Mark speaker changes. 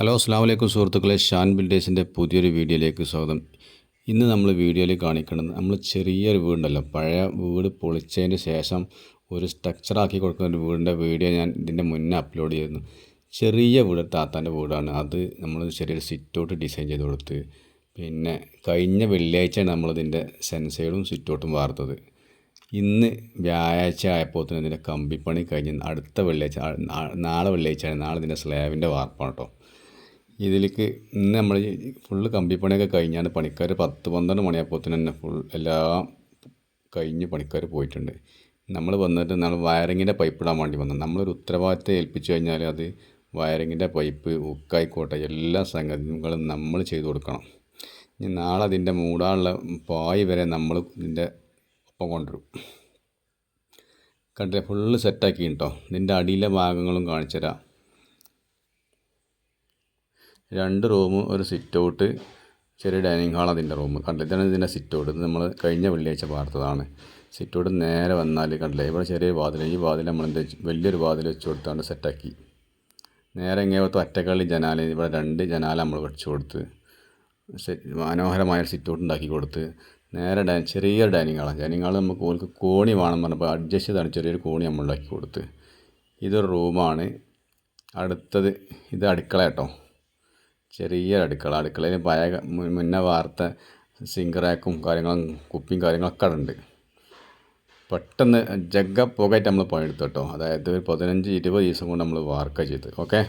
Speaker 1: Hello അസ്സാം വലൈക്കും സുഹൃത്തുക്കളെ. ഷാൻ ബിൽഡേഴ്സിന്റെ പുതിയൊരു വീഡിയോയിലേക്ക് സ്വാഗതം. ഇന്ന് നമ്മൾ വീഡിയോയിൽ കാണിക്കുന്നത് നമ്മൾ ചെറിയൊരു വീടുണ്ടല്ലോ. പഴയ വീട് പൊളിച്ചതിന് ശേഷം ഒരു സ്ട്രക്ചറാക്കി കൊടുക്കുന്ന ഒരു വീടിന്റെ വീഡിയോ ഞാൻ ഇതിന്റെ മുന്നേ അപ്ലോഡ് ചെയ്തിരുന്നു. ചെറിയ വീട് താത്താന്റെ വീടാണ്. അത് നമ്മൾ ചെറിയൊരു സിറ്റൗട്ട് ഡിസൈൻ ചെയ്ത് കൊടുത്ത് പിന്നെ കഴിഞ്ഞ വെള്ളിയാഴ്ചയാണ് നമ്മളിതിന്റെ സെൻസൈഡും സിറ്റൗട്ടും വാർത്തത്. ഇന്ന് വ്യാഴാഴ്ച ആയപ്പോൾ തന്നെ ഇതിന്റെ കമ്പിപ്പണി കഴിഞ്ഞ് അടുത്ത വെള്ളിയാഴ്ച നാളെ വെള്ളിയാഴ്ചയാണ്. നാളെ ഇതിന്റെ സ്ലാബിന്റെ വാർപ്പാണ് കേട്ടോ ഇതിലേക്ക് ഇന്ന് നമ്മൾ ഫുള്ള് കമ്പിപ്പണിയൊക്കെ കഴിഞ്ഞാണ് പണിക്കാർ പത്ത് പന്ത്രണ്ട് മണിയായപ്പോൾ തന്നെ ഫുൾ എല്ലാം കഴിഞ്ഞ് പണിക്കാർ പോയിട്ടുണ്ട്. നമ്മൾ വന്നിട്ട് നമ്മൾ വയറിങ്ങിന്റെ പൈപ്പ് ഇടാൻ വേണ്ടി വന്നു. നമ്മളൊരു ഉത്തരവാദിത്തം ഏൽപ്പിച്ചു കഴിഞ്ഞാൽ അത് വയറിങ്ങിന്റെ പൈപ്പ് ഉക്കായിക്കോട്ടെ എല്ലാ സംഗതികളും നമ്മൾ ചെയ്തു കൊടുക്കണം. ഇനി നാളെ അതിന്റെ മൂടാനുള്ള പായ് വരെ നമ്മൾ ഇതിന്റെ ഒപ്പം കൊണ്ടുവരും. കണ്ടില്ല ഫുള്ള് സെറ്റാക്കി കേട്ടോ ഇതിന്റെ അടിയിലെ ഭാഗങ്ങളും കാണിച്ചു തരാം രണ്ട് റൂം ഒരു സിറ്റ് ഔട്ട് ചെറിയ ഡൈനിങ് ഹാൾ അതിന്റെ റൂം. കണ്ടില്ലേ? ഇതാണ് ഇതിന്റെ സിറ്റ് ഔട്ട് ഇത് നമ്മൾ കഴിഞ്ഞ വെള്ളിയാഴ്ച വാർത്തതാണ് സിറ്റ് ഔട്ട് നേരെ വന്നാൽ കണ്ടില്ലേ? ഇവിടെ ചെറിയ വാതിൽ. ഈ വാതിൽ നമ്മൾ എന്താ വലിയൊരു വാതിൽ വെച്ച് കൊടുത്താണ്ട് സെറ്റാക്കി. നേരെ ഇങ്ങോട്ട് ഒറ്റക്കള്ളി ജനാല. ഇവിടെ രണ്ട് ജനാല നമ്മൾ വെച്ച് കൊടുത്ത് മനോഹരമായ സിറ്റ് ഔട്ട് ഉണ്ടാക്കി കൊടുത്ത് നേരെ ഡൈ ചെറിയ ഡൈനിങ് ഹാളാണ് ഡൈനിങ് ഹാൾ നമുക്ക് ഓൾക്ക് കോണി വേണം പറഞ്ഞപ്പോൾ അഡ്ജസ്റ്റ് ചെയ്താണ് ചെറിയൊരു കോണി നമ്മൾ ഉണ്ടാക്കി കൊടുത്ത്. ഇതൊരു റൂമാണ്. അടുത്തത് ഇത് അടുക്കള കേട്ടോ ചെറിയ അടുക്കള. അടുക്കളയിൽ പഴയ മുന്നേ വാർത്ത സിങ്ക് റാക്കും കാര്യങ്ങളും കുപ്പിയും കാര്യങ്ങളൊക്കെ ഉണ്ട്. പെട്ടെന്ന് ജഗ്ഗ പുകയായിട്ട് നമ്മൾ പണിയെടുത്തു കേട്ടോ. അതായത് പതിനഞ്ച് ഇരുപത് ദിവസം കൊണ്ട് നമ്മൾ വാർക്ക ചെയ്ത്. ഓക്കെ?